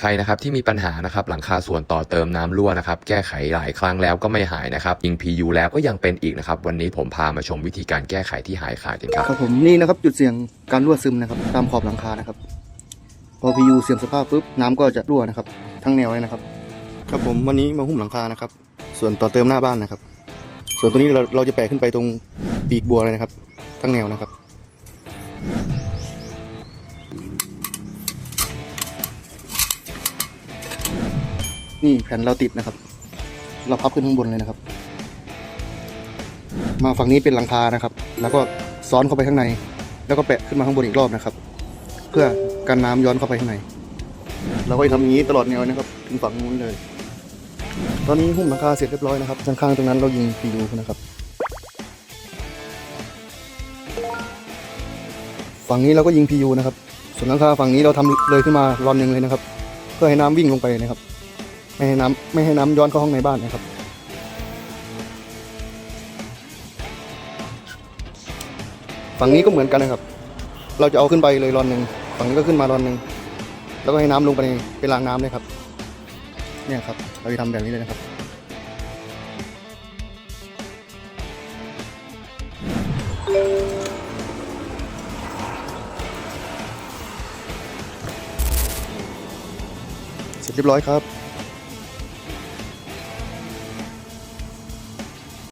ใครนะครับที่มีปัญหานะครับหลังคาส่วนต่อเติมน้ำรั่วนะครับแก้ไขหลายครั้งแล้วก็ไม่หายนะครับยิง PU แล้วก็ยังเป็นอีกนะครับวันนี้ผมพามาชมวิธีการแก้ไขที่หายขาดกันครับครับผมนี่นะครับจุดเสี่ยงการรั่วซึมนะครับตามขอบหลังคานะครับพอ PU เสื่อมสภาพปุ๊บน้ำก็จะรั่วนะครับทั้งแนวเลยนะครับ ครับผมวันนี้มาหุ้มหลังคานะครับ ส่วนต่อเติมหน้าบ้านนะครับ ส่วนตัวนี้เราเราจะแปะขึ้นไปตรงปีกบัวเลยนะครับ ทั้งแนวนะครับ นี่แผ่นเราติดนะครับ เราพับขึ้นข้างบนเลยนะครับ มาฝั่งนี้เป็นหลังคานะครับ แล้วก็ซ้อนเข้าไปข้างใน แล้วก็แปะขึ้นมาข้างบนอีกรอบนะครับ เพื่อกันน้ำย้อนเข้าไปข้างใน เราก็จะทำอย่างนี้ตลอดแนวนะครับถึงฝั่งนู้นเลย ตอนนี้หุ้มหลังคาเสร็จเรียบร้อยนะครับข้างๆตรงนั้นเรายิง PU นะครับฝั่งนี้เราก็ยิง PU นะครับ ส่วนหลังคาฝั่งนี้เราทำเลยขึ้นมารอนหนึ่งเลยนะครับ เพื่อให้น้ำวิ่งลงไปนะครับ ไม่ให้น้ำไม่ให้น้ำย้อนเข้าห้องในบ้านนะครับ ฝั่งนี้ก็เหมือนกันนะครับ เราจะเอาขึ้นไปเลยรอนหนึ่งฝั่งนี้ก็ขึ้นมารอนหนึ่งแล้วก็ให้น้ำลงไปในเป็นรางน้ำเลยครับ เนี่ยครับ เราจะทำแบบนี้เลยนะครับเสร็จเรียบร้อยครับ